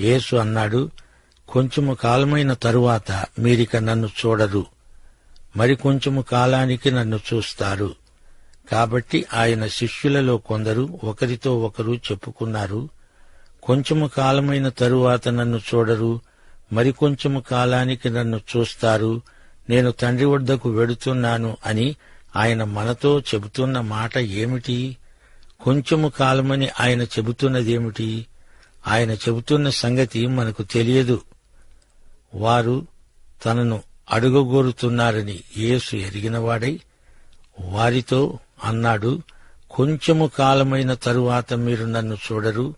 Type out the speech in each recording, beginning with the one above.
యేసు అన్నాడు కొంచెము కాలమైన తరువాత మీరిక నన్ను చూడరు. మరి కొంచెము కాలానికి నన్ను చూస్తారు. కాబట్టి ఆయన శిష్యులలో కొందరు ఒకరితో ఒకరు చెప్పుకున్నారు కొంచెము కాలమైన తరువాత నన్ను చూడరు. మరి కొంచెము కాలానికి నన్ను చూస్తారు. నేను తండ్రి వద్దకు వెడుతున్నాను అని ఆయన మనతో చెబుతున్న మాట ఏమిటి? కొంచెము కాలమని ఆయన చెబుతున్నదేమిటి? ఆయన చెబుతున్న సంగతి మనకు తెలియదు. వారు తనను అడుగగోరుతున్నారని యేసు ఎరిగినవాడై వారితో అన్నాడు కొంచెము కాలమైన తరువాత మీరు నన్ను చూడరు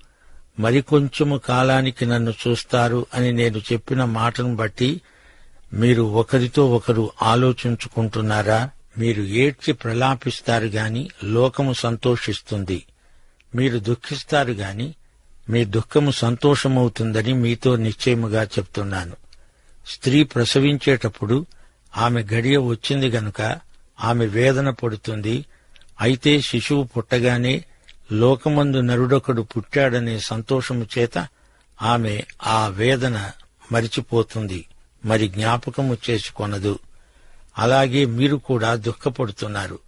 మరికొంచెము కాలానికి నన్ను చూస్తారు అని నేను చెప్పిన మాటను బట్టి మీరు ఒకరితో ఒకరు ఆలోచించుకుంటున్నారా? మీరు ఏడ్చి ప్రలాపిస్తారు గాని లోకము సంతోషిస్తుంది. మీరు దుఃఖిస్తారు గాని మీ దుఃఖము సంతోషమవుతుందని మీతో నిశ్చయముగా చెప్తున్నాను. స్త్రీ ప్రసవించేటప్పుడు ఆమె గడియ వచ్చింది గనుక ఆమె వేదన పడుతుంది. అయితే శిశువు పుట్టగానే లోకమందు నరుడొకడు పుట్టాడనే సంతోషము చేత ఆమె ఆ వేదన మరిచిపోతుంది. మరి జ్ఞాపకము చేసుకొనదు. అలాగే మీరు కూడా దుఃఖపడుతున్నారు.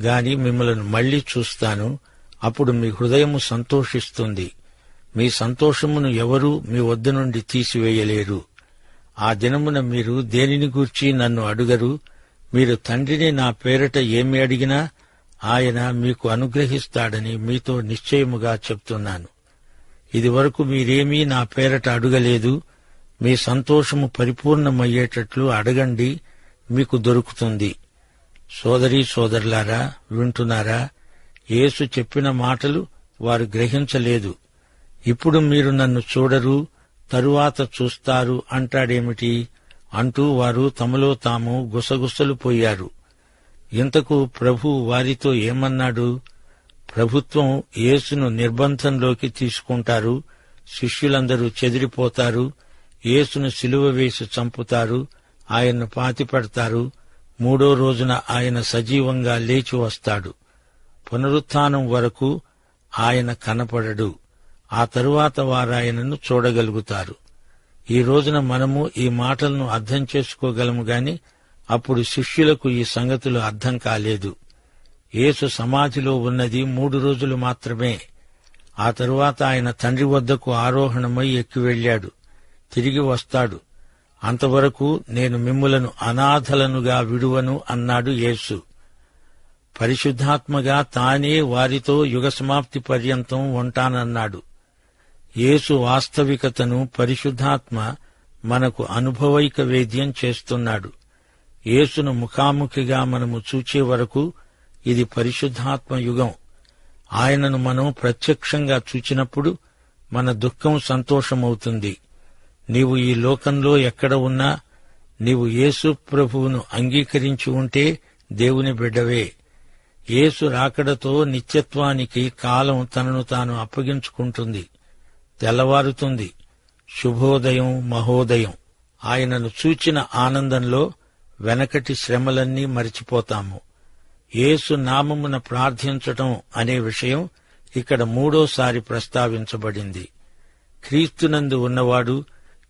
గాని మిమ్మల్ని మళ్ళీ చూస్తాను. అప్పుడు మీ హృదయము సంతోషిస్తుంది. మీ సంతోషమును ఎవరూ మీ వద్ద నుండి తీసివేయలేరు. ఆ దినమున మీరు దేనిని గూర్చి నన్ను అడుగరు? మీరు తండ్రిని నా పేరట ఏమి అడిగినా ఆయన మీకు అనుగ్రహిస్తాడని మీతో నిశ్చయముగా చెప్తున్నాను. ఇదివరకు మీరేమీ నా పేరట అడుగలేదు. మీ సంతోషము పరిపూర్ణమయ్యేటట్లు అడగండి మీకు దొరుకుతుంది. సోదరీ సోదరులారా వింటున్నారా? యేసు చెప్పిన మాటలు వారు గ్రహించలేదు. ఇప్పుడు మీరు నన్ను చూడరు తరువాత చూస్తారు అంటాడేమిటి? అంటూ వారు తమలో తాము గుసగుసలు పోయారు. ఇంతకు ప్రభు వారితో ఏమన్నాడు? ప్రభుత్వం యేసును నిర్బంధంలోకి తీసుకుంటారు శిష్యులందరూ చెదిరిపోతారు యేసును సిలువ వేసి చంపుతారు ఆయన్ను పాతిపెడతారు మూడో రోజున ఆయన సజీవంగా లేచి వస్తాడు. పునరుత్నం వరకు ఆయన కనపడడు. ఆ తరువాత వారాయనను చూడగలుగుతారు. ఈ రోజున మనము ఈ మాటలను అర్థం చేసుకోగలము గాని అప్పుడు శిష్యులకు ఈ సంగతులు అర్థం కాలేదు. యేసు సమాధిలో ఉన్నది మూడు రోజులు మాత్రమే. ఆ తరువాత ఆయన తండ్రి వద్దకు ఆరోహణమై ఎక్కి వెళ్ళాడు తిరిగి వస్తాడు. అంతవరకు నేను మిమ్ములను అనాథలనుగా విడువను అన్నాడు యేసు. పరిశుద్ధాత్మగా తానే వారితో యుగ సమాప్తి పర్యంతం ఉంటానన్నాడు. యేసు వాస్తవికతను పరిశుద్ధాత్మ మనకు అనుభవైక వేద్యం చేస్తున్నాడు. యేసును ముఖాముఖిగా మనము చూచే వరకు ఇది పరిశుద్ధాత్మ యుగం. ఆయనను మనం ప్రత్యక్షంగా చూచినప్పుడు మన దుఃఖం సంతోషమవుతుంది. నీవు ఈ లోకంలో ఎక్కడ ఉన్నా నీవు యేసు ప్రభువును అంగీకరించి ఉంటే దేవుని బిడ్డవే. యేసు రాకడతో నిత్యత్వానికి కాలం తనను తాను అప్పగించుకుంటుంది. తెల్లవారుతుంది. శుభోదయం మహోదయం. ఆయనను చూచిన ఆనందంలో వెనకటి శ్రమలన్నీ మరిచిపోతాము. యేసు నామమున ప్రార్థించటం అనే విషయం ఇక్కడ మూడోసారి ప్రస్తావించబడింది. క్రీస్తునందు ఉన్నవాడు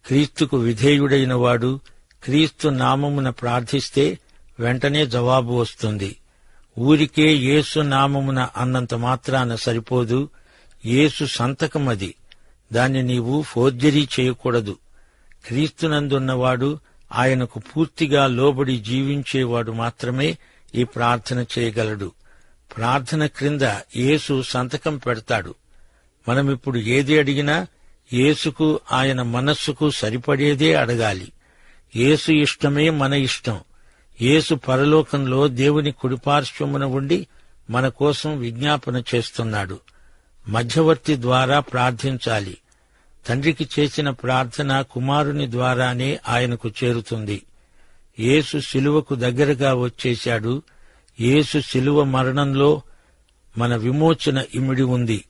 క్రీస్తుకు విధేయుడైనవాడు క్రీస్తు నామమున ప్రార్థిస్తే వెంటనే జవాబు వస్తుంది. ఊరికే యేసు నామమున అన్నంత మాత్రాన సరిపోదు. యేసు సంతకమది. దాన్ని నీవు ఫోర్జరీ చేయకూడదు. క్రీస్తునందున్నవాడు ఆయనకు పూర్తిగా లోబడి జీవించేవాడు మాత్రమే ఈ ప్రార్థన చేయగలడు. ప్రార్థన క్రింద యేసు సంతకం పెడతాడు. మనమిప్పుడు ఏది అడిగినా యేసుకు ఆయన మనస్సుకు సరిపడేదే అడగాలి. యేసు ఇష్టమే మన ఇష్టం. యేసు పరలోకంలో దేవుని కుడిపార్శ్వమున ఉండి మన కోసం విజ్ఞాపన చేస్తున్నాడు. మధ్యవర్తి ద్వారా ప్రార్థించాలి. తండ్రికి చేసిన ప్రార్థన కుమారుని ద్వారానే ఆయనకు చేరుతుంది. యేసు శిలువకు దగ్గరగా వచ్చేశాడు. యేసు శిలువ మరణంలో మన విమోచన ఇమిడి ఉంది.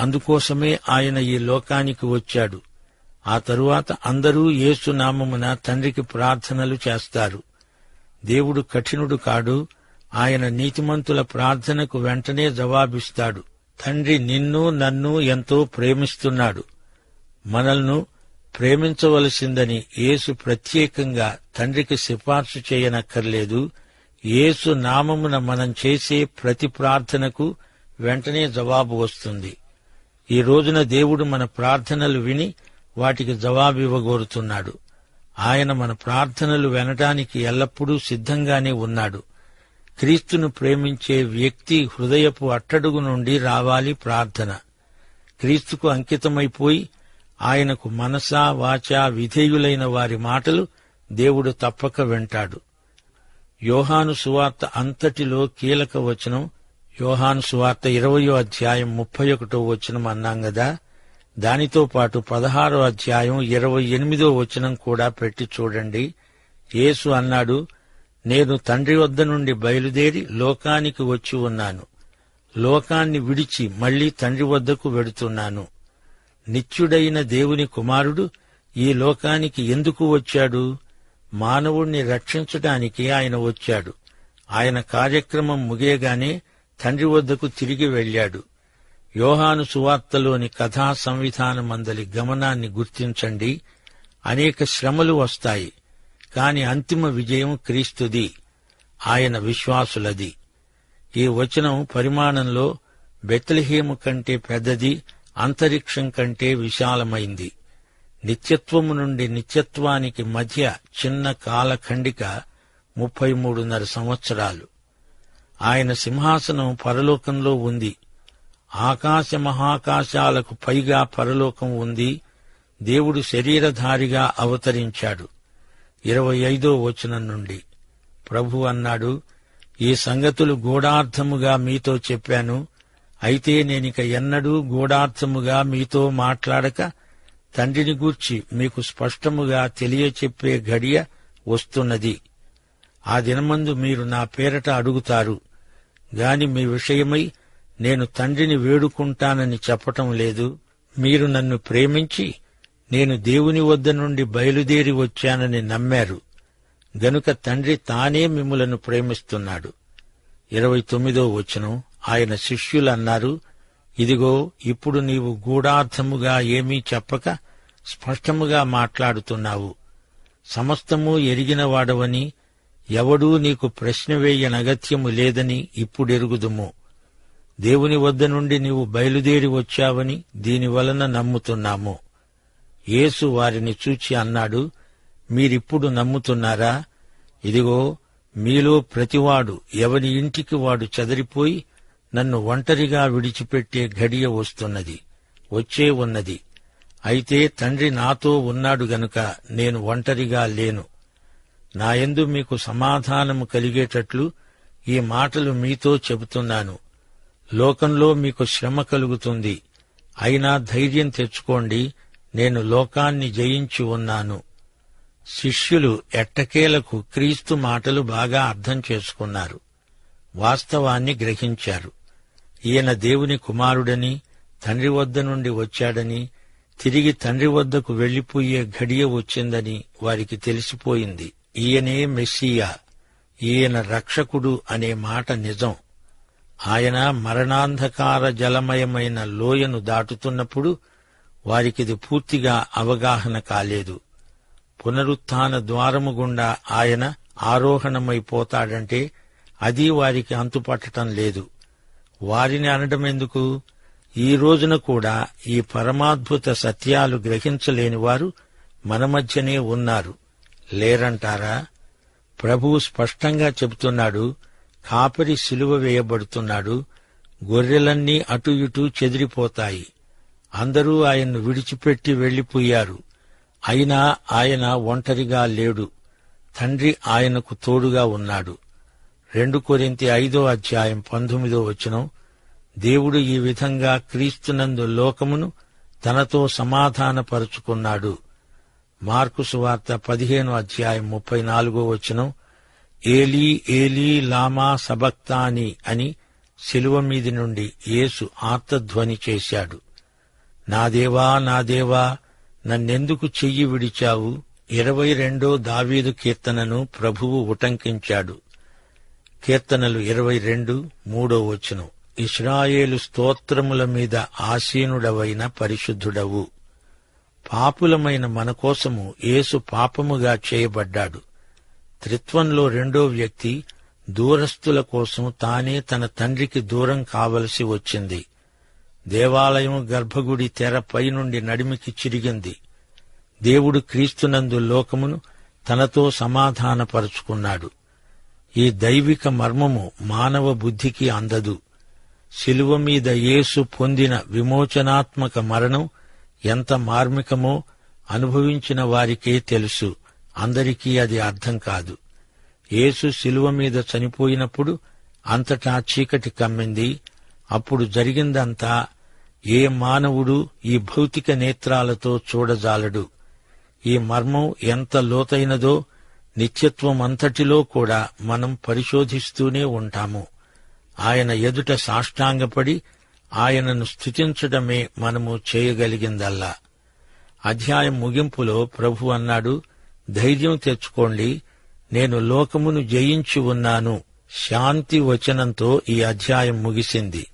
అందుకోసమే ఆయన ఈ లోకానికి వచ్చాడు. ఆ తరువాత అందరూ యేసు నామమున తండ్రికి ప్రార్థనలు చేస్తారు. దేవుడు కఠినుడు కాడు. ఆయన నీతిమంతుల ప్రార్థనకు వెంటనే జవాబిస్తాడు. తండ్రి నిన్ను నన్ను ఎంతో ప్రేమిస్తున్నాడు. మనల్ను ప్రేమించవలసిందని యేసు ప్రత్యేకంగా తండ్రికి సిఫార్సు చేయనక్కర్లేదు. యేసు నామమున మనం చేసే ప్రతి ప్రార్థనకు వెంటనే జవాబు వస్తుంది. ఈ రోజున దేవుడు మన ప్రార్థనలు విని వాటికి జవాబు ఇవ్వగోరుతున్నాడు. ఆయన మన ప్రార్థనలు వినటానికి ఎల్లప్పుడూ సిద్ధంగానే ఉన్నాడు. క్రీస్తును ప్రేమించే వ్యక్తి హృదయపు అట్టడుగు నుండి రావాలి ప్రార్థన. క్రీస్తుకు అంకితమైపోయి ఆయనకు మనసా వాచా విధేయులైన వారి మాటలు దేవుడు తప్పక వింటాడు. యోహాను సువార్త అంతటిలో కీలక వచనం యోహాను సువార్త ఇరవయో అధ్యాయం ముప్పై ఒకటో వచనం అన్నాం గదా? దానితో పాటు పదహారో అధ్యాయం ఇరవై ఎనిమిదో వచనం కూడా పెట్టి చూడండి. యేసు అన్నాడు నేను తండ్రి వద్ద నుండి బయలుదేరి లోకానికి వచ్చి ఉన్నాను. లోకాన్ని విడిచి మళ్ళీ తండ్రి వద్దకు వెడుతున్నాను. నిత్యుడైన దేవుని కుమారుడు ఈ లోకానికి ఎందుకు వచ్చాడు? మానవుణ్ణి రక్షించటానికి ఆయన వచ్చాడు. ఆయన కార్యక్రమం ముగియగానే తండ్రి వద్దకు తిరిగి వెళ్ళాడు. యోహాను సువార్తలోని కథా సంవిధానమందలి గమనాన్ని గుర్తించండి. అనేక శ్రమలు వస్తాయి. కాని అంతిమ విజయం క్రీస్తుది. ఆయన విశ్వాసులది. ఈ వచనం పరిమాణంలో బెత్లహేము కంటే పెద్దది అంతరిక్షం కంటే విశాలమైంది. నిత్యత్వము నుండి నిత్యత్వానికి మధ్య చిన్న కాలఖండిక ముప్పై మూడున్నర సంవత్సరాలు. ఆయన సింహాసనం పరలోకంలో ఉంది. ఆకాశ మహాకాశాలకు పైగా పరలోకం ఉంది. దేవుడు శరీరధారిగా అవతరించాడు. ఇరవై ఐదో వచనం నుండి. ప్రభు అన్నాడు ఈ సంగతులు గూఢార్థముగా మీతో చెప్పాను. అయితే నేనిక ఎన్నడూ గూఢార్థముగా మీతో మాట్లాడక తండ్రిని గూర్చి మీకు స్పష్టముగా తెలియచెప్పే గడియ వస్తున్నది. ఆ దినమందు మీరు నా పేరట అడుగుతారు. గాని మీ విషయమై నేను తండ్రిని వేడుకుంటానని చెప్పటం లేదు. మీరు నన్ను ప్రేమించి నేను దేవుని వద్ద నుండి బయలుదేరి వచ్చానని నమ్మారు. గనుక తండ్రి తానే మిమ్ములను ప్రేమిస్తున్నాడు. ఇరవై తొమ్మిదో వచనం. ఆయన శిష్యులు అన్నారు ఇదిగో ఇప్పుడు నీవు గూఢార్థముగా ఏమీ చెప్పక స్పష్టముగా మాట్లాడుతున్నావు. సమస్తము ఎరిగినవాడవని ఎవడూ నీకు ప్రశ్న వేయనగత్యము లేదని ఇప్పుడెరుగుదుము. దేవుని వద్ద నుండి నీవు బయలుదేరి వచ్చావని దీని వలన నమ్ముతున్నాము. యేసు వారిని చూచి అన్నాడు మీరిప్పుడు నమ్ముతున్నారా? ఇదిగో మీలో ప్రతివాడు ఎవని ఇంటికి వాడు చెదరిపోయి నన్ను ఒంటరిగా విడిచిపెట్టే ఘడియ వస్తున్నది వచ్చే ఉన్నది. అయితే తండ్రి నాతో ఉన్నాడు గనుక నేను ఒంటరిగా లేను. నాయందు మీకు సమాధానము కలిగేటట్లు ఈ మాటలు మీతో చెబుతున్నాను. లోకంలో మీకు శ్రమ కలుగుతుంది. అయినా ధైర్యం తెచ్చుకోండి నేను లోకాన్ని జయించి ఉన్నాను. శిష్యులు ఎట్టకేలకు క్రీస్తు మాటలు బాగా అర్థం చేసుకున్నారు. వాస్తవాన్ని గ్రహించారు. ఈయన దేవుని కుమారుడని తండ్రి వద్ద నుండి వచ్చాడని తిరిగి తండ్రి వద్దకు వెళ్ళిపోయే ఘడియ వచ్చిందని వారికి తెలిసిపోయింది. ఈయనే మెస్సియా ఈయన రక్షకుడు అనే మాట నిజం. ఆయన మరణాంధకార జలమయమైన లోయను దాటుతున్నప్పుడు వారికిది పూర్తిగా అవగాహన కాలేదు. పునరుత్థాన ద్వారము గుండా ఆయన ఆరోహణమైపోతాడంటే అది వారికి అంతుపట్టటం లేదు. వారిని అనడం ఎందుకు? ఈ రోజున కూడా ఈ పరమాద్భుత సత్యాలు గ్రహించలేని వారు మన మధ్యనే ఉన్నారు. లేరంటారా? ప్రభువు స్పష్టంగా చెబుతున్నాడు కాపరి సిలువ వేయబడుతున్నాడు గొర్రెలన్నీ అటు ఇటు చెదిరిపోతాయి. అందరూ ఆయన్ను విడిచిపెట్టి వెళ్ళిపోయారు అయినా ఆయన ఒంటరిగా లేడు. తండ్రి ఆయనకు తోడుగా ఉన్నాడు. రెండు కొరింతి ఐదో అధ్యాయం పంతొమ్మిదో వచనం. దేవుడు ఈ విధంగా క్రీస్తునందు లోకమును తనతో సమాధానపరుచుకున్నాడు. మార్కు సువార్త పదిహేను అధ్యాయం ముప్పై నాలుగో వచనం. ఏలీ ఏలీ లామా సబక్తాని అని శిలువ మీది నుండి యేసు ఆర్తధ్వని చేశాడు. నా దేవా నా దేవా నన్నెందుకు చెయ్యి విడిచావు? ఇరవై రెండో దావీదు కీర్తనను ప్రభువు ఉటంకించాడు. కీర్తనలు ఇరవై రెండు మూడో వచనం. ఇస్రాయేలు స్తోత్రముల మీద ఆసీనుడవైన పరిశుద్ధుడవు. పాపులమైన మన కోసము యేసు పాపముగా చేయబడ్డాడు. త్రిత్వంలో రెండో వ్యక్తి దూరస్తుల కోసం తానే తన తండ్రికి దూరం కావలసి వచ్చింది. దేవాలయం గర్భగుడి తెర పైనుండి నడిమికి చిరిగింది. దేవుడు క్రీస్తునందు లోకమును తనతో సమాధానపరుచుకున్నాడు. ఈ దైవిక మర్మము మానవ బుద్ధికి అందదు. శిలువ మీద యేసు పొందిన విమోచనాత్మక మరణం ఎంత మార్మికమో అనుభవించిన వారికే తెలుసు. అందరికీ అది అర్థం కాదు. యేసు శిలువ మీద చనిపోయినప్పుడు అంతటా చీకటి కమ్మింది. అప్పుడు జరిగిందంతా ఏ మానవుడు ఈ భౌతిక నేత్రాలతో చూడజాలడు. ఈ మర్మం ఎంత లోతైనదో నిత్యత్వం అంతటిలో కూడా మనం పరిశోధిస్తూనే ఉంటాము. ఆయన ఎదుట సాష్టాంగపడి ఆయనను స్థుతించడమే మనము చేయగలిగిందల్లా. అధ్యాయం ముగింపులో ప్రభు అన్నాడు ధైర్యం తెచ్చుకోండి. నేను లోకమును జయించి ఉన్నాను. శాంతి వచనంతో ఈ అధ్యాయం ముగిసింది.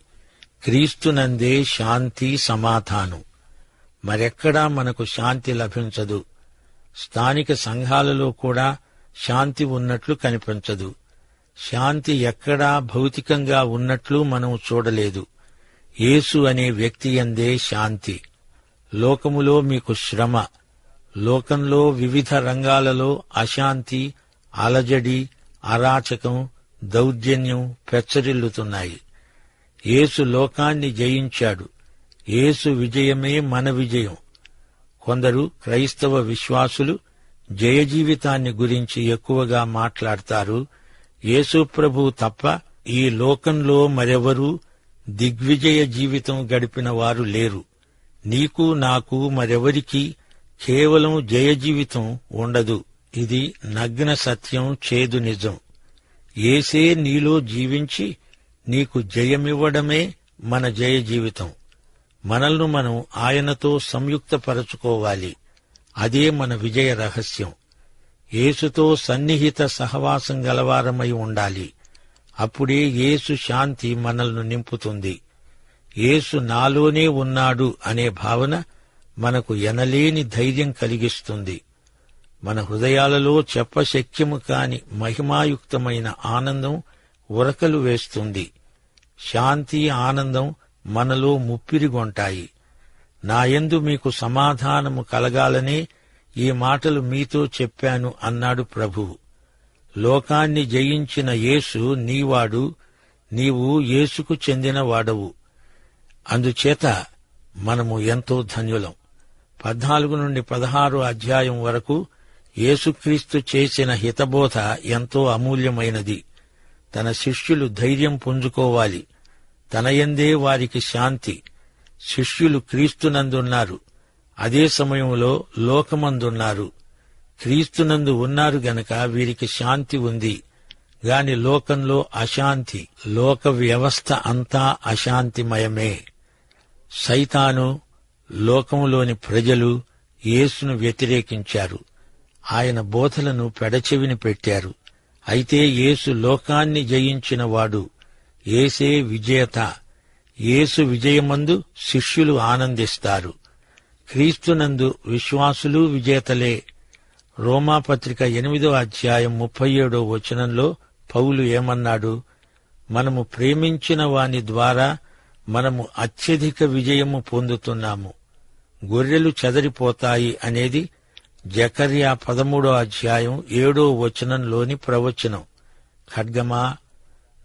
క్రీస్తునందే శాంతి సమాధానం. మరెక్కడా మనకు శాంతి లభించదు. స్థానిక సంఘాలలో కూడా శాంతి ఉన్నట్లు కనిపించదు. శాంతి ఎక్కడా భౌతికంగా ఉన్నట్లు మనం చూడలేదు. యేసు అనే వ్యక్తి అందే శాంతి. లోకములో మీకు శ్రమ లోకంలో వివిధ రంగాలలో అశాంతి అలజడి అరాచకం దౌర్జన్యం పెచ్చరిల్లుతున్నాయి. యేసు లోకాన్ని జయించాడు. యేసు విజయమే మన విజయం. కొందరు క్రైస్తవ విశ్వాసులు జయ జీవితాన్ని గురించి ఎక్కువగా మాట్లాడతారు యేసుప్రభు తప్ప ఈ లోకంలో మరెవరూ దిగ్విజయ జీవితం గడిపిన వారు లేరు. నీకు నాకు మరెవరికీ కేవలం జయ జీవితం ఉండదు. ఇది నగ్న సత్యం చేదు నిజం. ఏసే నీలో జీవించి నీకు జయమివ్వడమే మన జయ జీవితం మనల్ని మనం ఆయనతో సంయుక్తపరచుకోవాలి. అదే మన విజయ రహస్యం. యేసుతో సన్నిహిత సహవాసం గలవారమై ఉండాలి. అప్పుడే యేసు శాంతి మనల్ని నింపుతుంది. యేసు నాలోనే ఉన్నాడు అనే భావన మనకు ఎనలేని ధైర్యం కలిగిస్తుంది. మన హృదయాలలో చెప్పశక్యము కాని మహిమాయుక్తమైన ఆనందం ఉరకలు వేస్తుంది. శాంతి ఆనందం మనలో ముప్పిరిగొంటాయి నాయందు మీకు సమాధానము కలగాలనే ఈ మాటలు మీతో చెప్పాను అన్నాడు ప్రభువు లోకాన్ని జయించిన యేసు నీవాడు నీవు యేసుకు చెందిన వాడవు అందుచేత మనము ఎంతో ధన్యులం. పద్నాలుగు నుండి పదహారు అధ్యాయం వరకు యేసుక్రీస్తు చేసిన హితబోధ ఎంతో అమూల్యమైనది. తన శిష్యులు ధైర్యం పుంజుకోవాలి. తనయందే వారికి శాంతి. శిష్యులు క్రీస్తునందున్నారు. అదే సమయంలో లోకమందున్నారు. క్రీస్తునందు ఉన్నారు గనక వీరికి శాంతి ఉంది. గాని లోకంలో అశాంతి లోక వ్యవస్థ అంతా అశాంతిమయమే. సైతాను లోకములోని ప్రజలు యేసును వ్యతిరేకించారు. ఆయన బోధలను పెడచెవిని పెట్టారు. అయితే యేసు లోకాన్ని జయించినవాడు. ఏసే విజేత. యేసు విజయమందు శిష్యులు ఆనందిస్తారు. క్రీస్తునందు విశ్వాసులు విజేతలే. రోమాపత్రిక ఎనిమిదో అధ్యాయం ముప్పై ఏడో వచనంలో పౌలు ఏమన్నాడు? మనము ప్రేమించిన వాని ద్వారా మనము అత్యధిక విజయము పొందుతున్నాము. గొర్రెలు చెదరిపోతాయి అనేది జకర్యా పదమూడో అధ్యాయం ఏడో వచనంలోని ప్రవచనం. ఖడ్గమా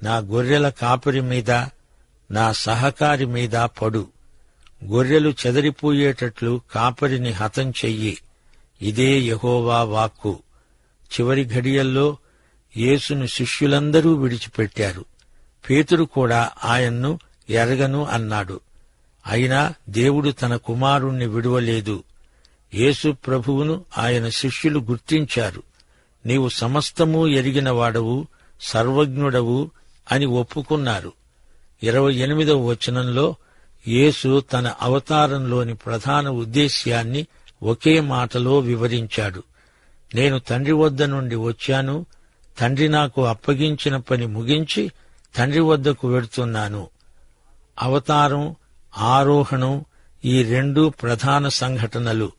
నా గొర్రెల కాపరి మీద నా సహకారి మీద పడు. గొర్రెలు చెదరిపోయేటట్లు కాపరిని హతం చెయ్యి. ఇదే యహోవా వాక్కు. చివరి ఘడియల్లో యేసును శిష్యులందరూ విడిచిపెట్టారు. పేతురు కూడా ఆయన్ను ఎరగను అన్నాడు. అయినా దేవుడు తన కుమారుణ్ణి విడువలేదు. యేసు ప్రభువును ఆయన శిష్యులు గుర్తించారు. నీవు సమస్తము ఎరిగినవాడవు సర్వజ్ఞుడవు అని ఒప్పుకున్నారు. ఇరవై ఎనిమిదవ వచనంలో యేసు తన అవతారంలోని ప్రధాన ఉద్దేశ్యాన్ని ఒకే మాటలో వివరించాడు. నేను తండ్రి వద్ద నుండి వచ్చాను తండ్రి నాకు అప్పగించిన పని ముగించి తండ్రి వద్దకు వెడుతున్నాను. అవతారం ఆరోహణం ఈ రెండు ప్రధాన సంఘటనలు.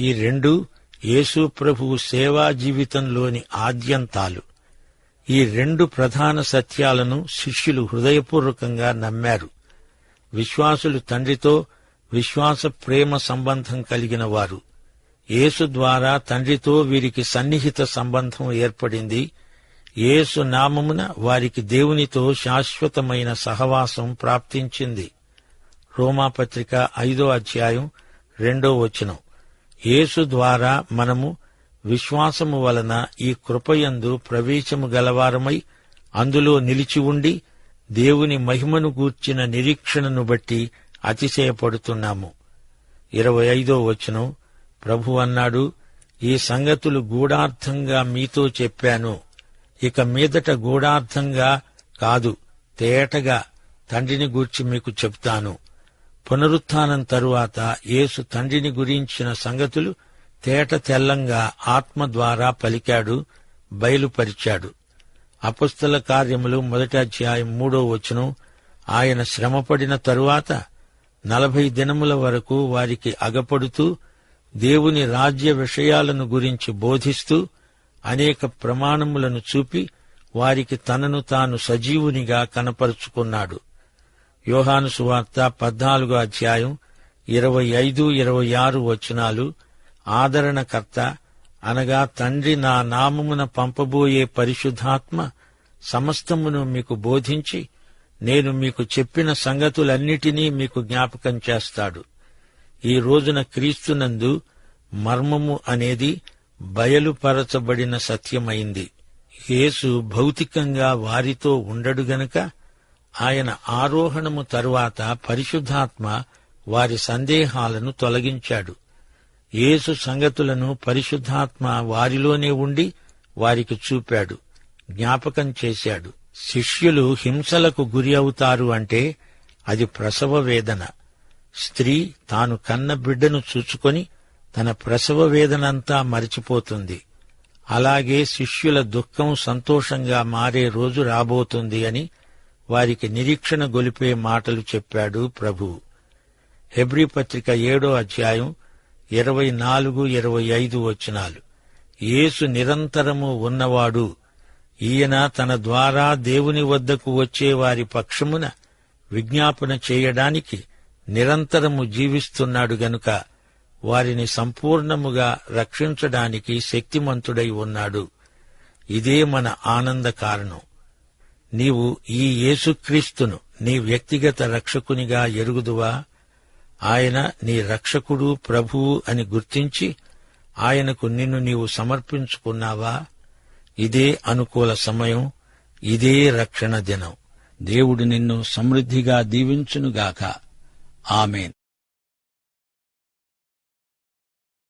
ఈ రెండు యేసు ప్రభువు సేవా జీవితంలోని ఆద్యంతాలు. ఈ రెండు ప్రధాన సత్యాలను శిష్యులు హృదయపూర్వకంగా నమ్మారు. విశ్వాసులు తండ్రితో విశ్వాస ప్రేమ సంబంధం కలిగిన వారు. యేసు ద్వారా తండ్రితో వీరికి సన్నిహిత సంబంధం ఏర్పడింది. యేసు నామమున వారికి దేవునితో శాశ్వతమైన సహవాసం ప్రాప్తించింది. రోమాపత్రిక ఐదో అధ్యాయం రెండో వచనం. యేసు ద్వారా మనము విశ్వాసము వలన ఈ కృపయందు ప్రవేశము గలవారమై అందులో నిలిచి ఉండి దేవుని మహిమను గూర్చిన నిరీక్షణను బట్టి అతిశయపడుతున్నాము. ఇరవై ఐదో వచనం. ప్రభు అన్నాడు ఈ సంగతులు గూఢార్థంగా మీతో చెప్పాను. ఇక మీదట గూఢార్థంగా కాదు తేటగా తండ్రిని గూర్చి మీకు చెప్తాను. పునరుత్థానం తరువాత యేసు తండ్రిని గురించిన సంగతులు తేట తెల్లంగా ఆత్మ ద్వారా పలికాడు బయలుపరిచాడు. అపుస్తల కార్యములు మొదటి అధ్యాయం మూడో వచనం. ఆయన శ్రమపడిన తరువాత నలభై దినముల వరకు వారికి అగపడుతూ దేవుని రాజ్య విషయాలను గురించి బోధిస్తూ అనేక ప్రమాణములను చూపి వారికి తనను తాను సజీవునిగా కనపరుచుకున్నాడు. యోహాను సువార్త పద్నాలుగో అధ్యాయం ఇరవై ఐదు ఇరవై ఆరు వచనాలు. ఆదరణకర్త అనగా తండ్రి నా నామమున పంపబోయే పరిశుద్ధాత్మ సమస్తమును మీకు బోధించి నేను మీకు చెప్పిన సంగతులన్నిటినీ మీకు జ్ఞాపకం చేస్తాడు. ఈ రోజున క్రీస్తునందు మర్మము అనేది బయలుపరచబడిన సత్యమైంది. యేసు భౌతికంగా వారితో ఉండడు గనుక ఆయన ఆరోహణము తరువాత పరిశుద్ధాత్మ వారి సందేహాలను తొలగించాడు. యేసు సంగతులను పరిశుద్ధాత్మ వారిలోనే ఉండి వారికి చూపాడు జ్ఞాపకం చేశాడు. శిష్యులు హింసలకు గురి అవుతారు అంటే అది ప్రసవ వేదన. స్త్రీ తాను కన్న బిడ్డను చూచుకొని తన ప్రసవ వేదనంతా మరిచిపోతుంది. అలాగే శిష్యుల దుఃఖం సంతోషంగా మారే రోజు రాబోతుంది అని వారికి నిరీక్షణ గొలిపే మాటలు చెప్పాడు ప్రభు. హెబ్రీ పత్రిక ఏడో అధ్యాయం ఇరవై నాలుగు ఇరవై ఐదు వచనాలు. యేసు నిరంతరము ఉన్నవాడు. ఈయన తన ద్వారా దేవుని వద్దకు వచ్చే వారి పక్షమున విజ్ఞాపన చేయడానికి నిరంతరము జీవిస్తున్నాడు గనుక వారిని సంపూర్ణముగా రక్షించడానికి శక్తిమంతుడై ఉన్నాడు. ఇదే మన ఆనంద కారణం. నీవు ఈ యేసుక్రీస్తును నీ వ్యక్తిగత రక్షకునిగా ఎరుగుదువా? ఆయన నీ రక్షకుడు ప్రభువు అని గుర్తించి ఆయనకు నిన్ను నీవు సమర్పించుకున్నావా? ఇదే అనుకూల సమయం ఇదే రక్షణ దినం. దేవుడు నిన్ను సమృద్ధిగా దీవించునుగాక. ఆమెన్.